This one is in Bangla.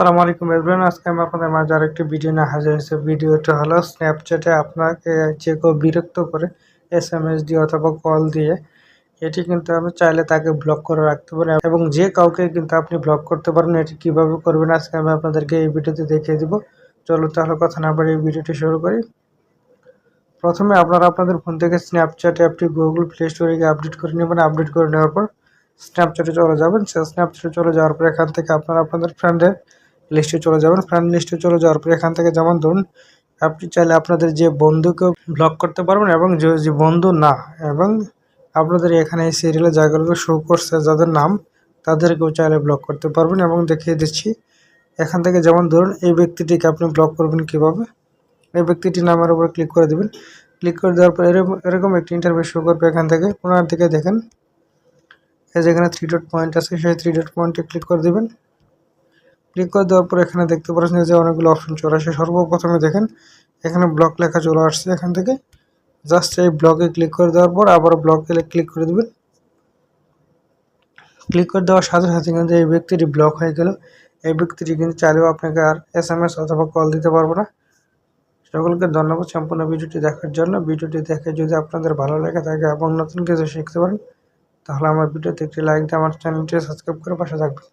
আসসালামু আলাইকুম এভরিওয়ান, আজকে আমি আপনাদের মাঝে আরেকটি ভিডিও নিয়ে হাজির হয়েছে। ভিডিওটা হলো স্ন্যাপচ্যাটে আপনাকে যে কেউ বিরক্ত করে এস এম এস দিয়ে অথবা কল দিয়ে, এটি কিন্তু আপনি চাইলে তাকে ব্লক করে রাখতে পারেন এবং যে কাউকে কিন্তু আপনি ব্লক করতে পারেন, এটি কীভাবে করবেন, আজকে আমি আপনাদেরকে এই ভিডিওতে দেখিয়ে দিব। চলো তাহলে কথা না বাড়ি এই ভিডিওটি শুরু করি। প্রথমে আপনারা আপনাদের ফোন থেকে স্ন্যাপচ্যাট অ্যাপটি গুগল প্লে স্টোরে গিয়ে আপডেট করে নেবেন। আপডেট করে নেওয়ার পর স্ন্যাপচ্যাটে চলে যাবেন। স্ন্যাপচ্যাটে চলে যাওয়ার পর এখান থেকে আপনারা আপনাদের ফ্রেন্ডের লিস্টে চলে যাবেন ফ্রেন্ড লিস্টে চলে যাওয়ার পর এখান থেকে যেমন ধরুন, আপনি চাইলে আপনাদের যে বন্ধুকে ব্লক করতে পারবেন এবং যে বন্ধু না, এবং আপনাদের এখানে এই সিরিয়ালের জায়গাগুলো শো করছে যাদের নাম, তাদেরকেও চাইলে ব্লক করতে পারবেন এবং দেখিয়ে দিচ্ছি। এখান থেকে যেমন ধরুন, এই ব্যক্তিটিকে আপনি ব্লক করবেন কীভাবে? এই ব্যক্তিটির নামের উপর ক্লিক করে দেবেন। ক্লিক করে দেওয়ার পর এরকম এরকম একটি ইন্টারভিউ শো করবে এখান থেকে। ওনার দিকে দেখেন, এই যেখানে থ্রি ডট পয়েন্ট আছে, সেই থ্রি ডট পয়েন্টে ক্লিক করে দেবেন। ক্লিক করে দেওয়ার পর এখানে দেখতে পাচ্ছেন যে অনেকগুলো অপশন চলে আসে। সর্বপ্রথমে দেখেন, এখানে ব্লক লেখা চলে আসছে এখান থেকে। জাস্ট এই ব্লকে ক্লিক করে দেওয়ার পর আবার ব্লকে ক্লিক করে দেবেন। ক্লিক করে দেওয়ার সাথে সাথে কিন্তু এই ব্যক্তিটি ব্লক হয়ে গেল। এই ব্যক্তিটি কিন্তু চাইলেও আপনাকে আর এস এম এস অথবা কল দিতে পারব না। সকলকে ধন্যবাদ সম্পূর্ণ ভিডিওটি দেখার জন্য। ভিডিওটি দেখে যদি আপনাদের ভালো লেগে থাকে এবং নতুন কিছু শিখতে পারেন, তাহলে আমার ভিডিওতে একটি লাইক দিয়ে আমার চ্যানেলটি সাবস্ক্রাইব করে পাশে থাকবেন।